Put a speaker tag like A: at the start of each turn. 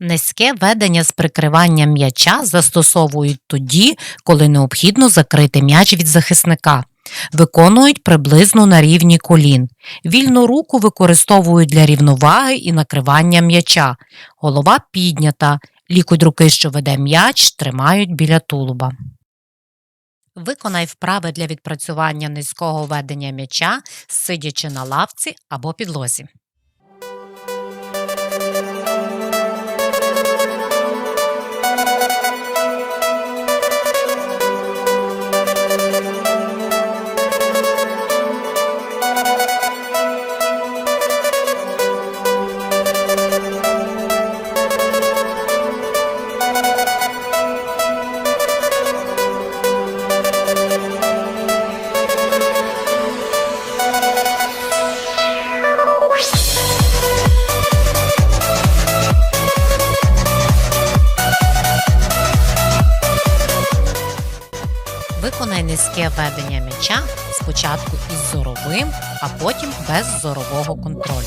A: Низьке ведення з прикриванням м'яча застосовують тоді, коли необхідно закрити м'яч від захисника. Виконують приблизно на рівні колін. Вільну руку використовують для рівноваги і накривання м'яча. Голова піднята. Лікоть руки, що веде м'яч, тримають біля тулуба. Виконай вправи для відпрацювання низького ведення м'яча, сидячи на лавці або підлозі. Виконай низьке ведення м'яча спочатку із зоровим, а потім без зорового контролю.